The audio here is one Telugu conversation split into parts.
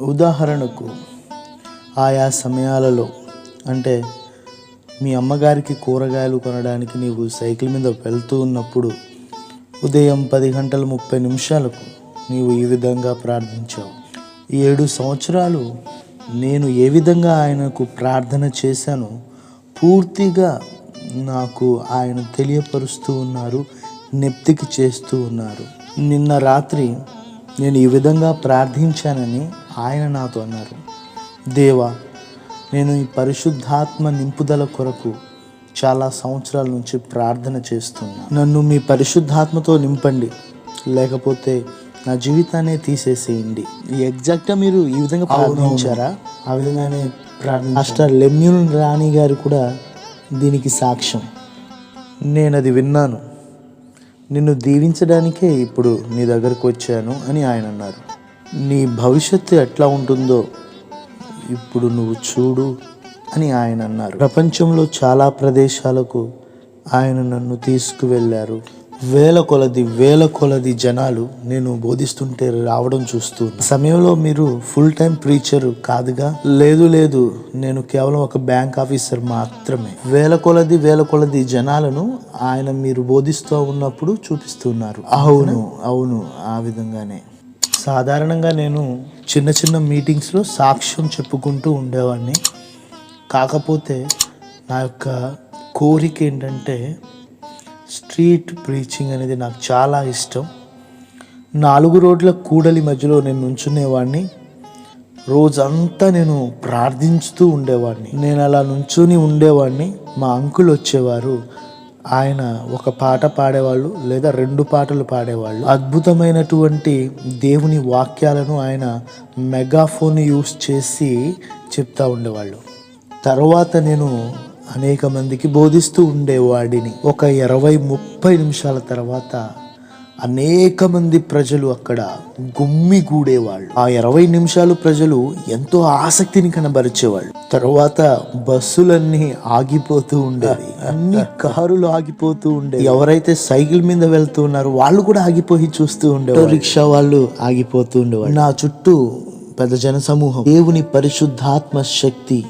ఉదాహరణకు ఆయా సమయాలలో అంటే మీ అమ్మగారికి కూరగాయలు కొనడానికి నీవు సైకిల్ మీద వెళ్తూ ఉన్నప్పుడు ఉదయం పది గంటల ముప్పై నిమిషాలకు నీవు ఈ విధంగా ప్రార్థించావు. ఈ ఏడు సంవత్సరాలు నేను ఏ విధంగా ఆయనకు ప్రార్థన చేశానో పూర్తిగా నాకు ఆయన తెలియపరుస్తూ ఉన్నారు నెప్తికి చేస్తూ ఉన్నారు. నిన్న రాత్రి నేను ఈ విధంగా ప్రార్థించానని ఆయన నాతో అన్నారు దేవా నేను ఈ పరిశుద్ధాత్మ నింపుదల కొరకు చాలా సంవత్సరాల నుంచి ప్రార్థన చేస్తున్నా. నన్ను మీ పరిశుద్ధాత్మతో నింపండి లేకపోతే నా జీవితాన్ని తీసేసేయండి. ఎగ్జాక్ట్గా మీరు ఈ విధంగా ప్రార్థించారా? ఆ విధంగానే మాస్టర్ లెమ్యూన్ రాణి గారు కూడా దీనికి సాక్ష్యం. నేను అది విన్నాను. నిన్ను దీవించడానికే ఇప్పుడు నీ దగ్గరకు వచ్చాను అని ఆయన అన్నారు. నీ భవిష్యత్తు ఎట్లా ఉంటుందో ఇప్పుడు నువ్వు చూడు అని ఆయన అన్నారు. ప్రపంచంలో చాలా ప్రదేశాలకు ఆయన నన్ను తీసుకువెళ్ళారు. వేల కొలది వేల కొలది జనాలు నేను బోధిస్తుంటే రావడం చూస్తూ సమయంలో మీరు ఫుల్ టైం ప్రీచర్ కాదుగా? లేదు లేదు. నేను కేవలం ఒక బ్యాంక్ ఆఫీసర్ మాత్రమే. వేల కొలది వేల కొలది జనాలను ఆయన మీరు బోధిస్తూ ఉన్నప్పుడు చూపిస్తున్నారు. అవును అవును. ఆ విధంగానే. సాధారణంగా నేను చిన్న చిన్న మీటింగ్స్లో సాక్ష్యం చెప్పుకుంటూ ఉండేవాడిని. కాకపోతే నా యొక్క కోరిక ఏంటంటే స్ట్రీట్ ప్రీచింగ్ అనేది నాకు చాలా ఇష్టం. నాలుగు రోడ్ల కూడలి మధ్యలో నేను నుంచునేవాడిని. రోజంతా నేను ప్రార్థించుతూ ఉండేవాడిని. నేను అలా నుంచుని ఉండేవాడిని. మా అంకుల్ వచ్చేవారు. ఆయన ఒక పాట పాడేవాళ్ళు లేదా రెండు పాటలు పాడేవాళ్ళు. అద్భుతమైనటువంటి దేవుని వాక్యాలను ఆయన మెగాఫోన్ యూస్ చేసి చెప్తా ఉండేవాళ్ళు. తర్వాత నేను అనేక మందికి బోధిస్తూ ఉండేవాడిని. ఒక ఇరవై ముప్పై నిమిషాల తర్వాత అనేక మంది ప్రజలు అక్కడ గుమ్మిగూడేవాళ్ళు ఆ ఇరవై నిమిషాలు ప్రజలు ఎంతో ఆసక్తిని కనబరిచేవాళ్ళు. తర్వాత బస్సులన్నీ ఆగిపోతూ ఉండేవి. అన్ని కారులు ఆగిపోతూ ఉండేవి. ఎవరైతే సైకిల్ మీద వెళ్తూ ఉన్నారో వాళ్ళు కూడా ఆగిపోయి చూస్తూ ఉండేవారు రిక్షా వాళ్ళు ఆగిపోతూ ఉండేవాళ్ళు. నా చుట్టూ పెద్ద జన సమూహం దేవుని పరిశుద్ధాత్మ శక్తి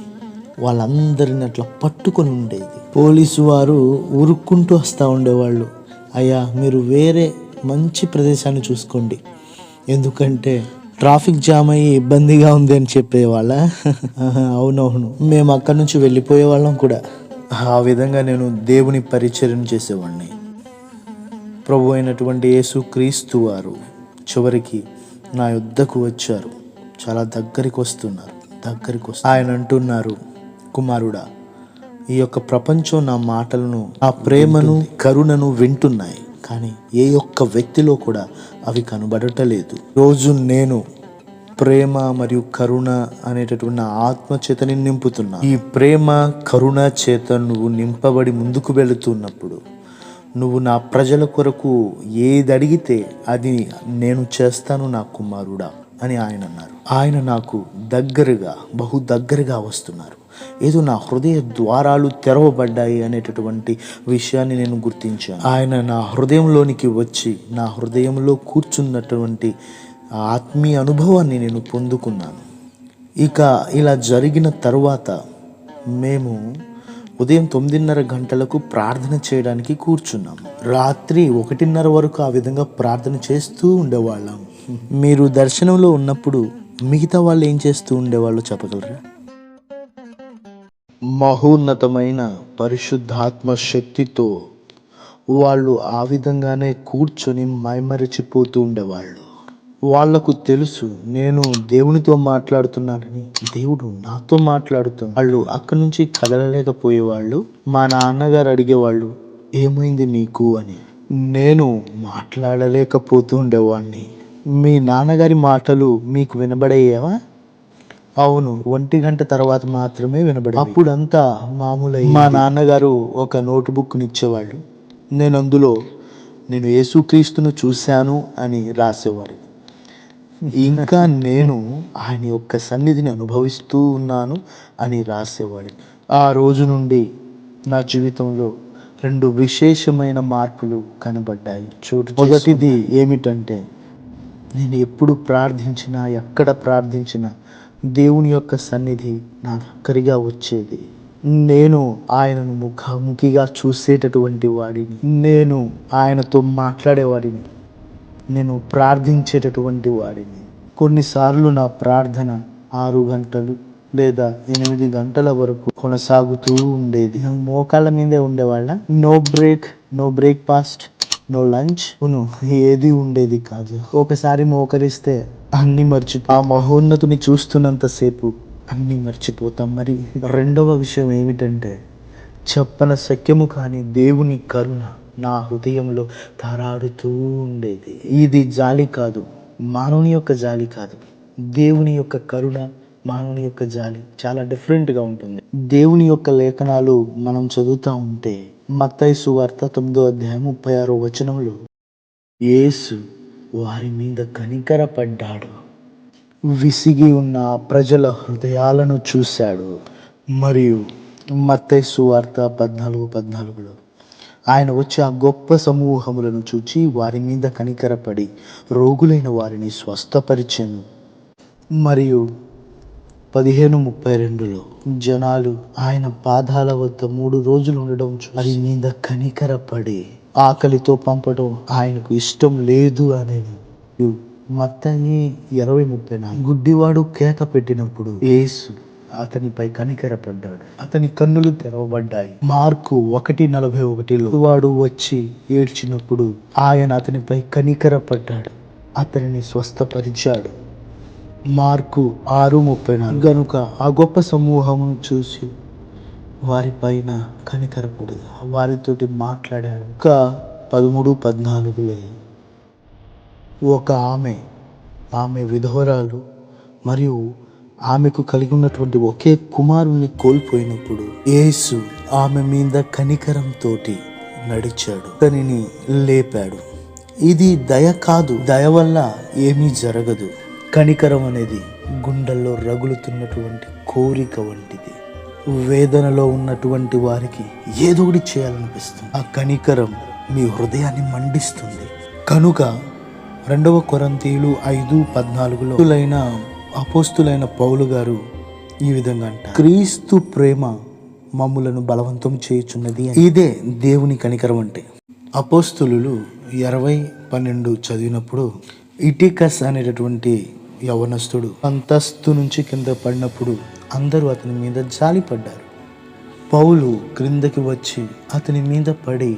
వాళ్ళందరిని అట్లా పట్టుకొని ఉండేది. పోలీసు వారు ఉరుక్కుంటూ వస్తూ ఉండేవాళ్ళు. అయ్యా మీరు వేరే మంచి ప్రదేశాన్ని చూసుకోండి. ఎందుకంటే ట్రాఫిక్ జామ్ అయ్యి ఇబ్బందిగా ఉంది అని చెప్పేవాళ్ళ. అవునవును. మేము అక్కడి నుంచి వెళ్ళిపోయే వాళ్ళం కూడా. ఆ విధంగా నేను దేవుని పరిచయం చేసేవాడిని. ప్రభు అయినటువంటి యేసు క్రీస్తు వారు చివరికి నా యుద్ధకు వచ్చారు. చాలా దగ్గరికి వస్తున్నారు. దగ్గరికి వస్తు ఆయన అంటున్నారు కుమారుడా ఈ యొక్క ప్రపంచం నా మాటలను ఆ ప్రేమను కరుణను వింటున్నాయి. కానీ ఏ ఒక్క వ్యక్తిలో కూడా అవి కనబడటలేదు. రోజు నేను ప్రేమ మరియు కరుణ అనేటటువంటి నా ఆత్మ చేతని నింపుతున్నా. ఈ ప్రేమ కరుణ చేత నువ్వు నింపబడి ముందుకు వెళుతున్నప్పుడు నువ్వు నా ప్రజల కొరకు ఏది అడిగితే అది నేను చేస్తాను నా కుమారుడా అని ఆయన అన్నారు. ఆయన నాకు దగ్గరగా బహు దగ్గరగా వస్తున్నారు. ఏదో నా హృదయ ద్వారాలు తెరవబడ్డాయి అనేటటువంటి విషయాన్ని నేను గుర్తించాను. ఆయన నా హృదయంలోనికి వచ్చి నా హృదయంలో కూర్చున్నటువంటి ఆత్మీయ అనుభవాన్ని నేను పొందుకున్నాను. ఇక ఇలా జరిగిన తరువాత మేము ఉదయం తొమ్మిదిన్నర గంటలకు ప్రార్థన చేయడానికి కూర్చున్నాం. రాత్రి ఒకటిన్నర వరకు ఆ విధంగా ప్రార్థన చేస్తూ ఉండేవాళ్ళం. మీరు దర్శనంలో ఉన్నప్పుడు మిగతా వాళ్ళు ఏం చేస్తూ ఉండేవాళ్ళు చెప్పగలరా? మహోన్నతమైన పరిశుద్ధాత్మ శక్తితో వాళ్ళు ఆ విధంగానే కూర్చొని మైమరిచిపోతూ ఉండేవాళ్ళు. వాళ్ళకు తెలుసు నేను దేవునితో మాట్లాడుతున్నానని దేవుడు నాతో మాట్లాడుతున్నాడు. వాళ్ళు అక్కడి నుంచి కదలలేకపోయేవాళ్ళు. మా నాన్నగారు అడిగేవాళ్ళు ఏమైంది నీకు? అని. నేను మాట్లాడలేకపోతూ ఉండేవాడిని మీ నాన్నగారి మాటలు మీకు వినబడేయేవా? అవును. ఒంటి గంట తర్వాత మాత్రమే వినబడి అప్పుడంతా మామూలు మా నాన్నగారు ఒక నోట్ బుక్ని ఇచ్చేవాళ్ళు నేను అందులో నేను యేసుక్రీస్తును చూశాను అని రాసేవారు. ఇంకా నేను ఆయన యొక్క సన్నిధిని అనుభవిస్తూ ఉన్నాను అని రాసేవాడు ఆ రోజు నుండి నా జీవితంలో రెండు విశేషమైన మార్పులు కనబడ్డాయి. చూడు మొదటిది ఏమిటంటే నేను ఎప్పుడు ప్రార్థించినా ఎక్కడ ప్రార్థించినా దేవుని యొక్క సన్నిధి నా దగ్గరగా వచ్చేది. నేను ఆయనను ముఖాముఖిగా చూసేటటువంటి వాడిని. నేను ఆయనతో మాట్లాడేవాడిని. నేను ప్రార్థించేటటువంటి వాడిని. కొన్నిసార్లు నా ప్రార్థన ఆరు గంటలు లేదా ఎనిమిది గంటల వరకు కొనసాగుతూ ఉండేది. మోకాళ్ళ మీదే ఉండేవాళ్ళ. No break no breakfast no lunch ఉను ఏది ఉండేది కాదు. ఒకసారి మోకరిస్తే అన్ని మర్చి ఆ మహోన్నతుని చూస్తున్నంతసేపు అన్ని మర్చిపోతాం. మరి రెండవ విషయం ఏమిటంటే చెప్పన శక్యము కాని దేవుని కరుణ నా హృదయంలో తరాడుతూ ఉండేది. ఇది జాలి కాదు మానవుని యొక్క జాలి కాదు. దేవుని యొక్క కరుణ మానవుని యొక్క జాలి చాలా డిఫరెంట్గా ఉంటుంది. దేవుని యొక్క లేఖనాలు మనం చదువుతూ ఉంటే మత్తయి సువార్త తొమ్మిదో అధ్యాయం ముప్పై ఆరో వచనంలో యేసు వారి మీద కనికరపడ్డాడు విసిగి ఉన్న ప్రజల హృదయాలను చూశాడు. మరియు మత్తయి సువార్త పద్నాలుగు పద్నాలుగులో ఆయన వచ్చి ఆ గొప్ప సమూహములను చూచి వారి మీద కనికరపడి రోగులైన వారిని స్వస్థపరిచెను. మరియు పదిహేను ముప్పై రెండులో జనాలు ఆయన పాదాల వద్ద మూడు రోజులు ఉండడం చూసి మీద కనికరపడి ఆకలితో పంపడం ఆయనకు ఇష్టం లేదు అనేది. మత్తయి ఇరవై ముప్పై నాలుగు. గుడ్డివాడు కేక పెట్టినప్పుడు యేసు అతనిపై కనికరపడ్డాడు. అతని కన్నులు తెరవబడ్డాయి. మార్కు ఒకటి నలభై ఒకటిలో వాడు వచ్చి ఏడ్చినప్పుడు ఆయన అతనిపై కనికరపడ్డాడు. అతనిని స్వస్థపరిచాడు. మార్కు ఆరు ముప్పై నాలుగు. గనుక ఆ గొప్ప సమూహమును చూసి వారిపైన కనికరపడదు. వారితోటి మాట్లాడాడు. ఇంకా పదమూడు పద్నాలుగులో ఒక ఆమె ఆమె విధవరాలు మరియు ఆమెకు కలిగి ఉన్నటువంటి ఒకే కుమారుని కోల్పోయినప్పుడు యేసు ఆమె మీద కనికరంతో నడిచాడు. తనని లేపాడు. ఇది దయ కాదు. దయ వల్ల ఏమీ జరగదు. కనికరం అనేది గుండెల్లో రగులుతున్నటువంటి కోరిక వంటిది. వేదనలో ఉన్నటువంటి వారికి ఏదో ఒకటి చేయాలనిపిస్తుంది. ఆ కనికరం మీ హృదయాన్ని మండిస్తుంది. కనుక రెండవ కొరంతీయులు ఐదు పద్నాలుగులో అపోస్తులైన అపోస్తులైన పౌలు గారు ఈ విధంగా అంట క్రీస్తు ప్రేమ మమ్ములను బలవంతం చేయుచున్నది ఇదే దేవుని కనికరం అంటే. అపోస్తులు ఇరవై పన్నెండు చదివినప్పుడు ఇటికస్ అనేటటువంటి యవనస్తుడు అంతస్తు నుంచి కింద పడినప్పుడు అందరూ అతని మీద జాలిపడ్డారు పౌలు క్రిందకి వచ్చి అతని మీద పడి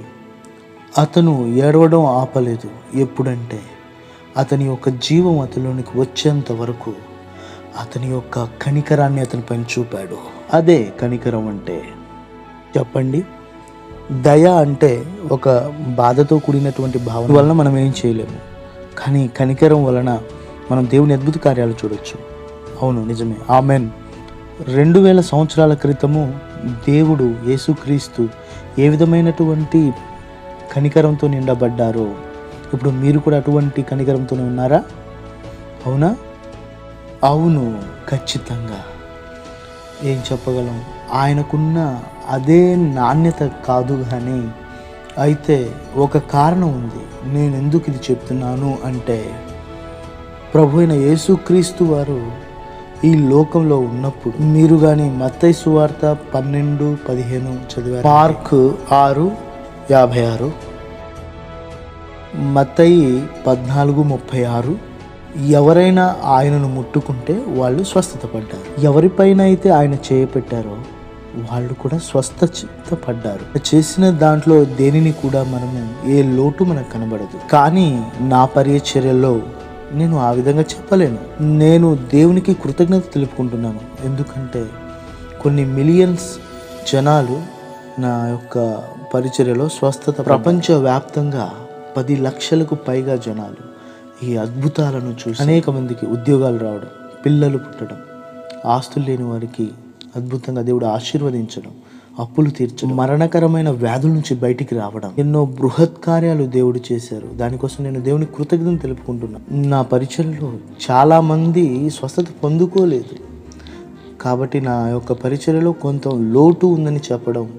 అతను ఏడవడం ఆపలేదు. ఎప్పుడంటే అతని యొక్క జీవం అతనిలోనికి వచ్చేంత వరకు అతని యొక్క కనికరాన్ని అతని పని చూపాడు. అదే కనికరం అంటే చెప్పండి. దయ అంటే ఒక బాధతో కూడినటువంటి భావన వలన మనం ఏం చేయలేము. కానీ కనికరం వలన మనం దేవుని అద్భుత కార్యాలు చూడొచ్చు. అవును నిజమే. ఆమెన్. రెండు వేల సంవత్సరాల క్రితము దేవుడు యేసుక్రీస్తు ఏ విధమైనటువంటి కనికరంతో నిండబడ్డారో ఇప్పుడు మీరు కూడా అటువంటి కనికరంతోనే ఉన్నారా? అవునా? అవును ఖచ్చితంగా. ఏం చెప్పగలం? ఆయనకున్న అదే నాణ్యత కాదు కానీ అయితే ఒక కారణం ఉంది. నేను ఎందుకు ఇది చెప్తున్నాను అంటే ప్రభు అయిన యేసుక్రీస్తు వారు ఈ లోకంలో ఉన్నప్పుడు మీరు కానీ మత్తయి సువార్త పన్నెండు పదిహేను చదివారు? మార్క్ ఆరు యాభై ఆరు. మత్తయి పద్నాలుగు ముప్పై ఆరు. ఎవరైనా ఆయనను ముట్టుకుంటే వాళ్ళు స్వస్థత పడ్డారు ఎవరిపైన అయితే ఆయన చేయపెట్టారో వాళ్ళు కూడా స్వస్థత పడ్డారు చేసిన దాంట్లో దేనిని కూడా మనము ఏ లోటు మనకు కనబడదు. కానీ నా పరిచర్యలో నేను ఆ విధంగా చెప్పలేను. నేను దేవునికి కృతజ్ఞత తెలుపుకుంటున్నాను. ఎందుకంటే కొన్ని మిలియన్స్ జనాలు నా యొక్క పరిచర్యలో స్వస్థత ప్రపంచవ్యాప్తంగా పది లక్షలకు పైగా జనాలు ఈ అద్భుతాలను చూసి అనేక మందికి ఉద్యోగాలు రావడం పిల్లలు పుట్టడం ఆస్తులు లేని వారికి అద్భుతంగా దేవుడు ఆశీర్వదించడం అప్పులు తీర్చడం మరణకరమైన వ్యాధుల నుంచి బయటికి రావడం ఎన్నో బృహత్ కార్యాలు దేవుడు చేశారు. దానికోసం నేను దేవుని కృతజ్ఞతను తెలుపుకుంటున్నాను నా పరిచయంలో చాలా మంది స్వస్థత పొందుకోలేదు. కాబట్టి నా యొక్క పరిచయలో కొంత లోటు ఉందని చెప్పడం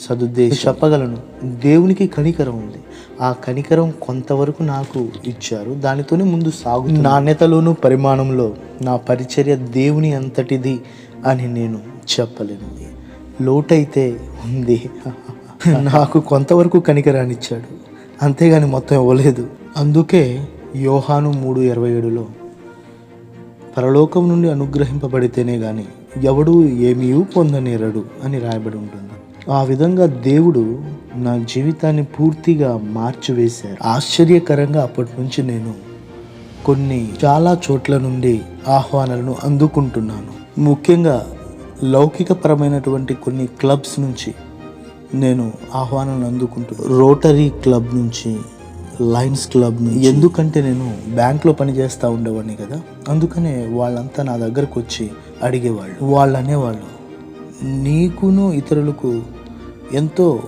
సదుద్దేశం. చెప్పగలను. దేవునికి కనికరం ఉంది. ఆ కనికరం కొంతవరకు నాకు ఇచ్చారు. దానితోనే ముందు సాగు నాణ్యతలోను పరిమాణంలో నా పరిచర్య దేవుని అంతటిది అని నేను చెప్పలేను. లోటైతే ఉంది. నాకు కొంతవరకు కనికరానిచ్చాడు. అంతేగాని మొత్తం ఇవ్వలేదు. అందుకే యోహాను మూడు ఇరవై ఏడులో పరలోకం నుండి అనుగ్రహింపబడితేనే కానీ ఎవడు ఏమీ పొందనేరడు అని రాయబడి ఉంటుంది. ఆ విధంగా దేవుడు నా జీవితాన్ని పూర్తిగా మార్చివేశారు. ఆశ్చర్యకరంగా అప్పటి నుంచి నేను కొన్ని చాలా చోట్ల నుండి ఆహ్వానాలను అందుకుంటున్నాను. ముఖ్యంగా లౌకికపరమైనటువంటి కొన్ని క్లబ్స్ నుంచి నేను ఆహ్వానాలను అందుకుంటున్నాను. రోటరీ క్లబ్ నుంచి లయన్స్ క్లబ్ నుంచి. ఎందుకంటే నేను బ్యాంక్లో పనిచేస్తూ ఉండేవాడిని కదా. అందుకనే వాళ్ళంతా నా దగ్గరకు వచ్చి అడిగేవాళ్ళు. వాళ్ళు అనేవాళ్ళు నీకును ఇతరులకు ఎంతో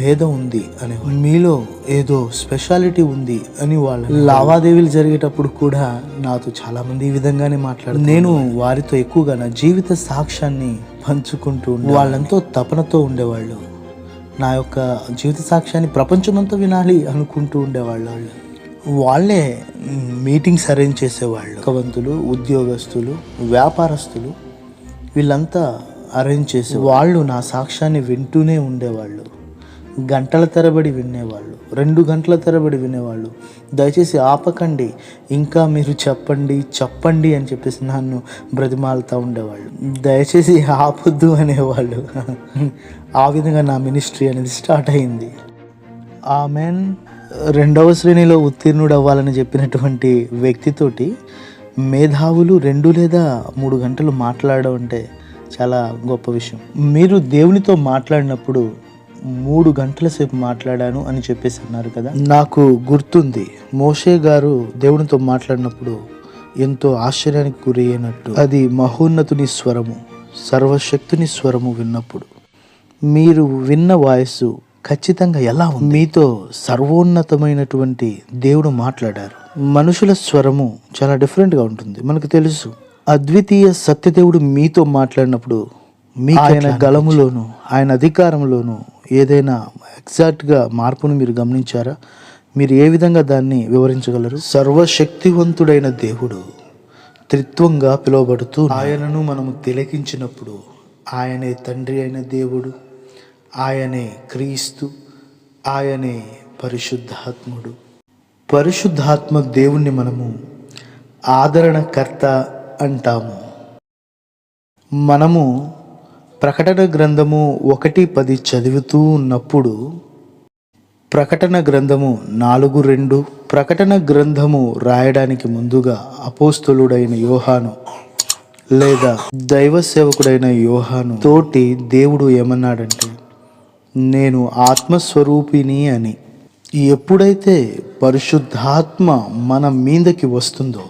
భేదం ఉంది అనే మీలో ఏదో స్పెషాలిటీ ఉంది అని వాళ్ళ లావాదేవీలు జరిగేటప్పుడు కూడా నాతో చాలా మంది ఈ విధంగానే మాట్లాడు నేను వారితో ఎక్కువగా నా జీవిత సాక్ష్యాన్ని పంచుకుంటూ వాళ్ళంతో తపనతో ఉండేవాళ్ళు. నా యొక్క జీవిత సాక్ష్యాన్ని ప్రపంచమంతా వినాలి అనుకుంటూ ఉండేవాళ్ళు. వాళ్ళు వాళ్ళే మీటింగ్స్ అరేంజ్ చేసేవాళ్ళు. కవంతులు ఉద్యోగస్తులు వ్యాపారస్తులు వీళ్ళంతా అరేంజ్ చేసి వాళ్ళు నా సాక్ష్యాన్ని వింటూనే ఉండేవాళ్ళు. గంటల తరబడి వినేవాళ్ళు రెండు గంటల తరబడి వినేవాళ్ళు. దయచేసి ఆపకండి ఇంకా మీరు చెప్పండి చెప్పండి అని చెప్పేసి నన్ను బ్రతిమాలుతూ ఉండేవాళ్ళు. దయచేసి ఆపొద్దు అనేవాళ్ళు. ఆ విధంగా నా మినిస్ట్రీ అనేది స్టార్ట్ అయింది. ఆమెన్. రెండవ శ్రేణిలో ఉత్తీర్ణుడు అవ్వాలని చెప్పినటువంటి వ్యక్తితోటి మేధావులు రెండు లేదా మూడు గంటలు మాట్లాడడం అంటే చాలా గొప్ప విషయం. మీరు దేవునితో మాట్లాడినప్పుడు మూడు గంటల సేపు మాట్లాడాను అని చెప్పేసి అన్నారు కదా. నాకు గుర్తుంది మోషే గారు దేవునితో మాట్లాడినప్పుడు ఎంతో ఆశ్చర్యానికి గురి అయినట్టు. అది మహోన్నతుని స్వరము సర్వశక్తుని స్వరము విన్నప్పుడు. మీరు విన్న వాయిస్ ఖచ్చితంగా ఎలా ఉంది? మీతో సర్వోన్నతమైనటువంటి దేవుడు మాట్లాడారు. మనుషుల స్వరము చాలా డిఫరెంట్గా ఉంటుంది మనకు తెలుసు. అద్వితీయ సత్యదేవుడు మీతో మాట్లాడినప్పుడు మీ ఆయన గలములోను ఆయన అధికారంలోను ఏదైనా ఎగ్జాక్ట్గా మార్పును మీరు గమనించారా? మీరు ఏ విధంగా దాన్ని వివరించగలరు? సర్వశక్తివంతుడైన దేవుడు త్రిత్వంగా పిలువబడుతూ ఆయనను మనము తిలకించినప్పుడు ఆయనే తండ్రి అయిన దేవుడు ఆయనే క్రీస్తు ఆయనే పరిశుద్ధాత్ముడు. పరిశుద్ధాత్మ దేవుణ్ణి మనము ఆదరణకర్త అంటాము. మనము ప్రకటన గ్రంథము ఒకటి పది చదువుతూ ఉన్నప్పుడు ప్రకటన గ్రంథము నాలుగు రెండు ప్రకటన గ్రంథము రాయడానికి ముందుగా అపోస్తులుడైన యోహాను లేదా దైవ సేవకుడైన యోహాను తోటి దేవుడు ఏమన్నాడంటే నేను ఆత్మస్వరూపిణి అని. ఎప్పుడైతే పరిశుద్ధాత్మ మన మీదకి వస్తుందో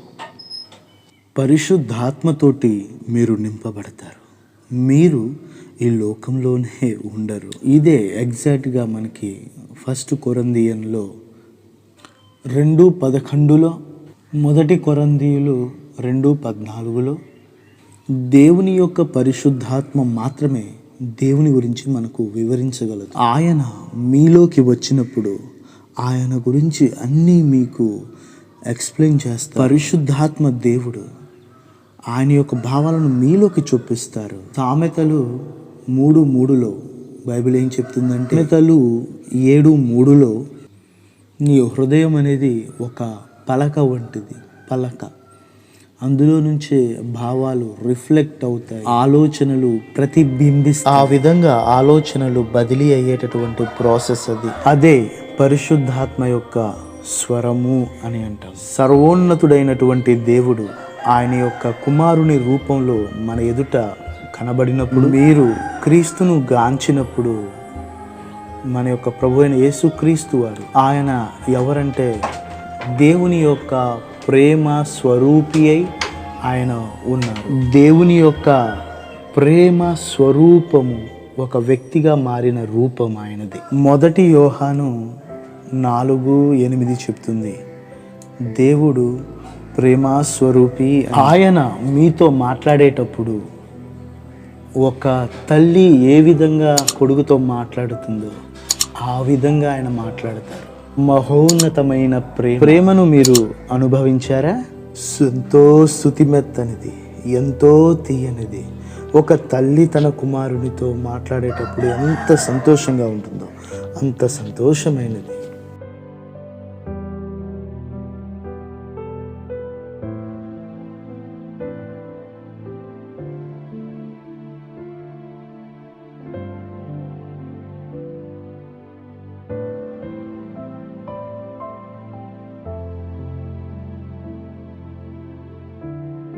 పరిశుద్ధాత్మతోటి మీరు నింపబడతారు. మీరు ఈ లోకంలోనే ఉండరు. ఇదే ఎగ్జాక్ట్గా మనకి ఫస్ట్ కొరందియన్లో రెండు పదకొండులో మొదటి కొరందీయులు రెండు పద్నాలుగులో. దేవుని యొక్క పరిశుద్ధాత్మ మాత్రమే దేవుని గురించి మనకు వివరించగలదు. ఆయన మీలోకి వచ్చినప్పుడు ఆయన గురించి అన్నీ మీకు ఎక్స్ప్లెయిన్ చేస్తారు. పరిశుద్ధాత్మ దేవుడు ఆయన యొక్క భావాలను మీలోకి చూపిస్తారు. సామెతలు మూడు మూడులో బైబిల్ ఏం చెప్తుందంటే సామెతలు ఏడు మూడులో నీ హృదయం అనేది ఒక పలక వంటిది పలక. అందులో నుంచే భావాలు రిఫ్లెక్ట్ అవుతాయి ఆలోచనలు ప్రతిబింబిస్తాయి. ఆ విధంగా ఆలోచనలు బదిలీ అయ్యేటటువంటి ప్రాసెస్ అది. అదే పరిశుద్ధాత్మ యొక్క స్వరము అని అంటాం. సర్వోన్నతుడైనటువంటి దేవుడు ఆయన యొక్క కుమారుని రూపంలో మన ఎదుట కనబడినప్పుడు మీరు క్రీస్తును గాంచినప్పుడు మన యొక్క ప్రభు అయిన యేసు క్రీస్తు వారు ఆయన ఎవరంటే దేవుని యొక్క ప్రేమ స్వరూపి అయి ఆయన ఉన్నారు. దేవుని యొక్క ప్రేమ స్వరూపము ఒక వ్యక్తిగా మారిన రూపం ఆయనది. మొదటి యోహాను నాలుగు ఎనిమిది చెప్తుంది దేవుడు ప్రేమ స్వరూపి ఆయన మీతో మాట్లాడేటప్పుడు ఒక తల్లి ఏ విధంగా కొడుకుతో మాట్లాడుతుందో ఆ విధంగా ఆయన మాట్లాడతారు. మహోన్నతమైన ప్రేమ. ప్రేమను మీరు అనుభవించారా? ఎంతో శుతిమెత్తనిది ఎంతో తీయనిది. ఒక తల్లి తన కుమారునితో మాట్లాడేటప్పుడు ఎంత సంతోషంగా ఉంటుందో అంత సంతోషమైనది.